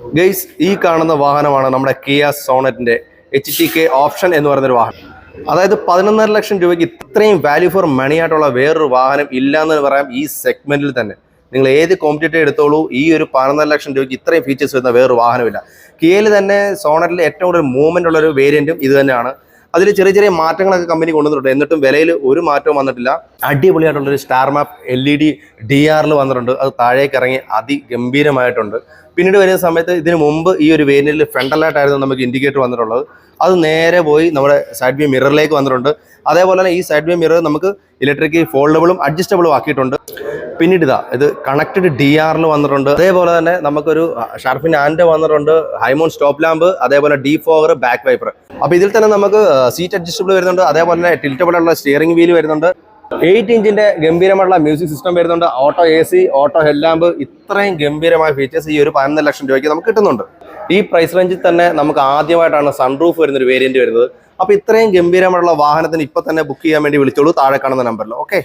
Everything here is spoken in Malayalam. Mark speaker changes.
Speaker 1: ഗൈസ് ഈ കാണുന്ന വാഹനമാണ് നമ്മുടെ കിയ സോണറ്റിന്റെ എച്ച് ടി കെ ഓപ്ഷൻ എന്ന് പറയുന്നൊരു വാഹനം. അതായത് പതിനൊന്നര ലക്ഷം രൂപയ്ക്ക് ഇത്രയും വാല്യൂ ഫോർ മണി ആയിട്ടുള്ള വേറൊരു വാഹനം ഇല്ല എന്ന് പറയാം ഈ സെഗ്മെന്റിൽ തന്നെ. നിങ്ങൾ ഏത് കോമ്പറ്റീറ്റർ എടുത്തോളൂ ഈ ഒരു പതിനൊന്നര ലക്ഷം രൂപയ്ക്ക് ഇത്രയും ഫീച്ചേഴ്സ് വരുന്ന വേറൊരു വാഹനമില്ല. കിയയിൽ തന്നെ സോണറ്റിൽ ഏറ്റവും കൂടുതൽ മൂവ്മെന്റ് ഉള്ള ഒരു വേരിയന്റും ഇത് തന്നെയാണ്. അതിൽ ചെറിയ ചെറിയ മാറ്റങ്ങളൊക്കെ കമ്പനി കൊണ്ടുവന്നിട്ടുണ്ട്. എന്നിട്ടും വിലയിൽ ഒരു മാറ്റവും വന്നിട്ടില്ല. അടിപൊളിയായിട്ടുള്ളൊരു star map L E D D ആറിൽ വന്നിട്ടുണ്ട്. അത് താഴേക്ക് ഇറങ്ങി അതിഗംഭീരമായിട്ടുണ്ട്. പിന്നീട് വരുന്ന സമയത്ത് ഇതിന് മുമ്പ് ഈ ഒരു വേരിയന്റിൽ ഫ്രണ്ടലായിട്ടായിരുന്നു നമുക്ക് ഇൻഡിക്കേറ്റർ വന്നിട്ടുള്ളത്. അത് നേരെ പോയി നമ്മുടെ സൈഡ് വ്യൂ മിററിലേക്ക് വന്നിട്ടുണ്ട്. അതേപോലെ തന്നെ ഈ സൈഡ് വ്യൂ മിറർ നമുക്ക് ഇലക്ട്രിക് ഫോൾഡബിളും അഡ്ജസ്റ്റബിളും ആക്കിയിട്ടുണ്ട്. പിന്നീട് ഇതാ ഇത് കണക്റ്റഡ് ഡി ആറിൽ വന്നിട്ടുണ്ട്. അതേപോലെ തന്നെ നമുക്കൊരു ഷാർഫിൻ ആൻഡ് വന്നിട്ടുണ്ട് ഹൈമോൺ സ്റ്റോപ്പ് ലാമ്പ് അതേപോലെ ഡീ ഫോഗർ ബാക്ക് വൈപ്പർ അപ്പൊ ഇതിൽ തന്നെ നമുക്ക് സീറ്റ് അഡ്ജസ്റ്റബിൾ വരുന്നുണ്ട് അതേപോലെ തന്നെ ടിൽറ്റബിൾ ഉള്ള സ്റ്റിയറിംഗ് വീൽ വരുന്നുണ്ട്. എയ്റ്റ് ഇഞ്ചിന്റെ ഗംഭീരമായിട്ടുള്ള മ്യൂസിക് സിസ്റ്റം വരുന്നുണ്ട് auto A C auto headlamp ഇത്രയും ഗംഭീരമായ ഫീച്ചേഴ്സ് ഈ ഒരു പതിനൊന്ന് ലക്ഷം രൂപയ്ക്ക് നമുക്ക് കിട്ടുന്നുണ്ട്. ഈ പ്രൈസ് റേഞ്ചിൽ തന്നെ നമുക്ക് ആദ്യമായിട്ടാണ് സൺറൂഫ് വരുന്ന ഒരു വേരിയന്റ് വരുന്നത്. അപ്പൊ ഇത്രയും ഗംഭീരമായിട്ടുള്ള വാഹനത്തിന് ഇപ്പൊ തന്നെ ബുക്ക് ചെയ്യാൻ വേണ്ടി വിളിച്ചോളൂ താഴെ കാണുന്ന നമ്പറിൽ ഓക്കെ